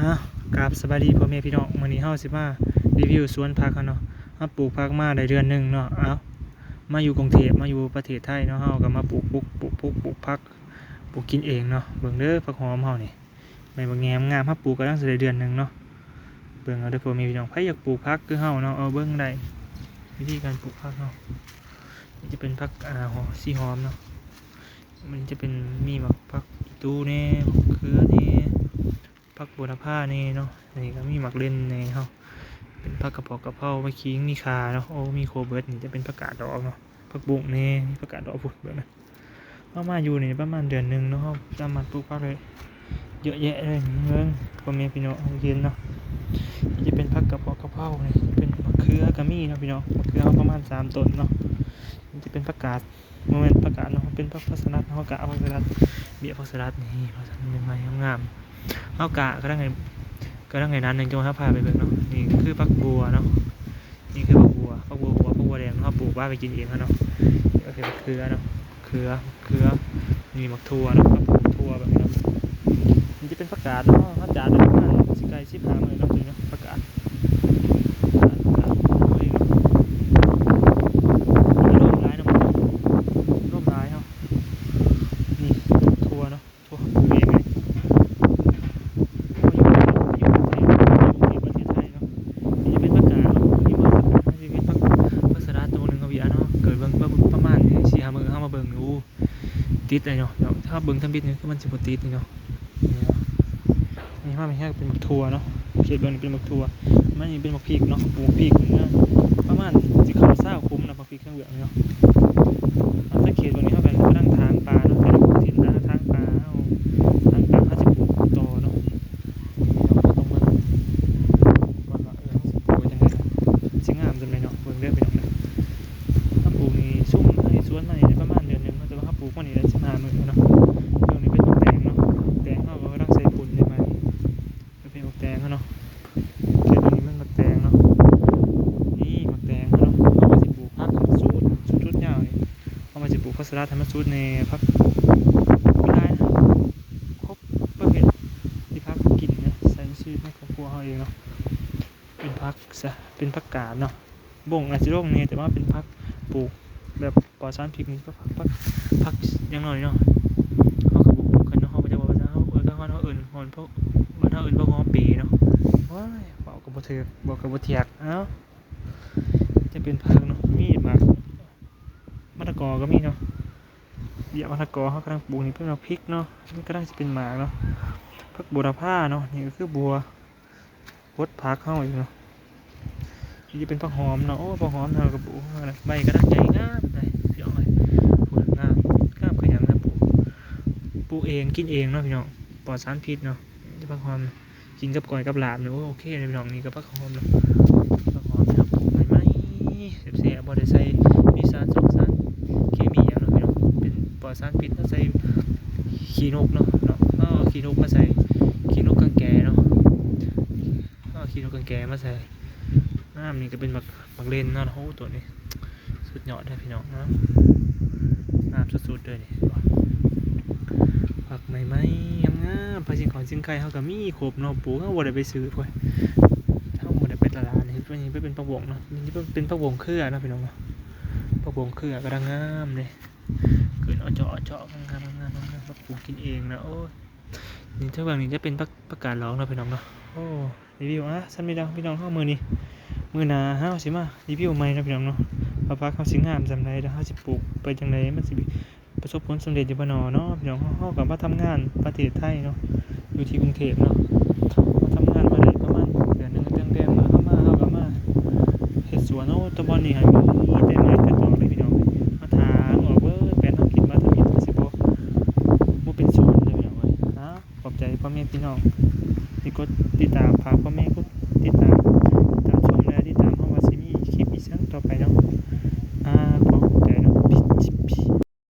อะกราบสบายดีพ่อแม่พี่น้องมื้อนี้เฮาสิมารีวิวสวนผักเนาะเฮาปลูกผักมาได้เดือนหนึงเนาะเอ้ามาอยู่กรุงเทพมาอยู่ประเทศไทยเนาะเฮาก็มาปลูกปลูกปลูกปลูกปลูกผักปลูกกินเองเนาะเบิ่งเด้อผักหอมเฮานี่ใบบักแงมงามเฮาปลูกก็ตั้งแต่ได้เดือนหนึงเนาะเบิ่งเอาเด้อพ่อแม่พี่น้องใครอยากปลูกผักคือเฮาเนาะเอาเบิ่งได้วิธีการปลูกผักเนาะนี่จะเป็นผักอ่าหอสีหอมเนาะมันจะเป็นมีแบบผักอีตูแหน่ผักเขือแหน่ ผักบัวลผ้านี่เนาะนนี้ก็มีหมักเล่นในเนาเป็นผักกระเพาะกระเพราไม่คิงมีคาเนาะโอ้มีโคเบิร์ตนี่จะเป็นผักกาดดอกเนาะผักบุ้งนี่มีผักกาดดอกพุ่นเบิดนะเอามาอยู่นี่ประมาณเดือนหนึ่งเนาะเราจำมันปลูกผักเลยเยอะแยะเลยเมืองพ่อแม่พี่น้องเรียนเนาะจะเป็นผักกระเพาะกระเพรานี่ยเป็นมะเขือกระมี่เนาะพี่น้องมะเขือเอประมาณสามต้นเนาะจะเป็นผักกาดโมเมนต์ผักกาดเนาะเป็นผักพัสลัดเนาะกะเอาผักสลัดเบี้ยผักสลัดนี่ผักสลัดใหม่ๆงามๆ เอากะก็ได้ไงก็ได้ไงนั้นหนึ่งจงถ้าพาไปเบิ่งเนาะนี่คือพักบัวเนาะนี่คือพักบัวพักบัวหัวพักบัวแดงเนาะปลูกบ้านไปกินเองเนาะนี่ก็คือมะเขือเนาะเขือเขือนี่มักทั่วเนาะก็ปลูกทั่วแบบนี้เนาะมันจะเป็นผักกาดเนาะผักกาดเนาะประมาณสิไก่สิบห้าหมื่นเนาะตัวนี้เนาะผักกาดผักกาดเอาเองเนาะมีร่มร้ายเนาะร่มร้ายเนาะนี่ทั่วเนาะทั่วปลูกเองเลย อยู่ประเทศไทยเนาะนี่จะเป็นผักกาดเนาะนี่ว่านี่เป็นผักผักสลัดตัวหนึงเอาเบียเนาะเกิดเบิ่งประมาณสี่ห้ามื้อ เบิ่งดูติดเลยเนาะเดี๋ยวถ้าเบิ่งทำบิดนี่ก็มันสิบ่ติดเนาะนี่เนาะนี่ว่ามันแค่เป็นมักทัวเนาะเขตเบิ่งนี่เป็นบักทั่วมันนี่เป็นบักพริกเนาะปูพริกเนาะประมาณสิเขาเศร้าคุ้มนะบักพริกเครื่องเหลืองเนาะ สิปลูกผักสลัดในสุดในผักมีหลายนะครบประเภทที่พักกินนะใส่ชื่อให้ครอบครัวเขาเองเนาะเป็นพักซะเป็นพักกาดเนาะบ่งอาจจะโรคเนี่ยแต่ว่าเป็นพักปลูกแบบปลอดสารพิษนี่ก็พักพักพักยังหน้อยเนาะเขาก็บุกกันเนาะเขาก็จะบอกว่าเขาเออก็เขาเอิญหอนพวกบ้านเขาเอิญพวกหอปีเนาะว้ายบอกกับบ่เถือกบอกกับบ่เถียกเอ้าจะเป็นพักเนาะมีหมามะละกอก็มีเนาะ เดี๋ยวมะละกอเขากำลังปลูกนี่เป็นมะพริกเนาะนี่ก็ได้จะเป็นหมากเนาะผักบัวผ้าเนาะนี่ก็คือบัววดพักเข้าอยู่เนาะนี่จะเป็นผักหอมเนาะโอ้ผักหอมเรากับปลูกอะไรใบก็ได้ใหญ่งามเลยพี่น้องเลยปลูกงามงามขยันนะปลูกปลูกเองกินเองเนาะพี่น้องปลอดสารพิษเนาะนี่ผักหอมกินกับก่อยกับหลาบเนี่ยโอเคเลยพี่น้องนี่ก็ผักหอมเนาะผักหอมนะปลูกใหม่ไหมเสียๆบ่ได้ใส่มีสาร อดสารพิษถ้าใส่ขี้นกเนาะเนาะเอาขี้นกมาใส่ขี้นกกังแกเนาะก็ขี้นกกังแกมาใส่น้ำนี่ก็เป็นหมักหมักเลนเนาะโอ้ตัวนี้ สุดยอดเลยพี่น้องนะน้ำสุดๆเลยนี่ผักใหม่ๆงามๆผักสิงของสิงไก่เขาก็มีครบเนาะปลูกเขาบ่ได้ไปซื้อพวกเขาบ่ได้ไปตลาดนี่ตัวนี้เป็นผักบงเนาะนี่เป็นผักบงเครือเนาะพี่น้องเนาะผักบงเครือกำลังงามเลย เกิดเอาเจาะเจาะงามงามๆงามๆมปลูกกินเองนะโอ้ยนี่ถ้าบางนี้จะเป็นประประกาศร้องเนาะพี่น้องเนาะโอ้รีวิวอะสันไม่ดังพี่น้องเข้ามือนี่มือหนาห้าวสิมารีวิวใหม่นะพี่น้องเนาะว่าพักเขาสิงามจำไรแล้วเขาสิบปลูกไปจังไรมันสิประสบผลสำเร็จอยู่บ่หนอเนาะพี่น้องเขาเขากับมาทำงานประเทศไทยเนาะอยู่ที่กรุงเทพเนาะมาทำงานมาได้ประมาณเดือนหนึงเดือนเดือนมาเข้ามาเข้ากับมาเฮ็ดสวนเนาะตะบอนนี่ให้มีแต่ไม้แต่ตอกเลยพี่น้องมาทางออกเบิดแปลนทำกินมาทำกินสิบ่ บ่เป็นศูนย์เลยพี่น้องเอ้ยฮะขอบใจ พี่น้องที่กดติดตามพากพ่อแม่กดติดตาม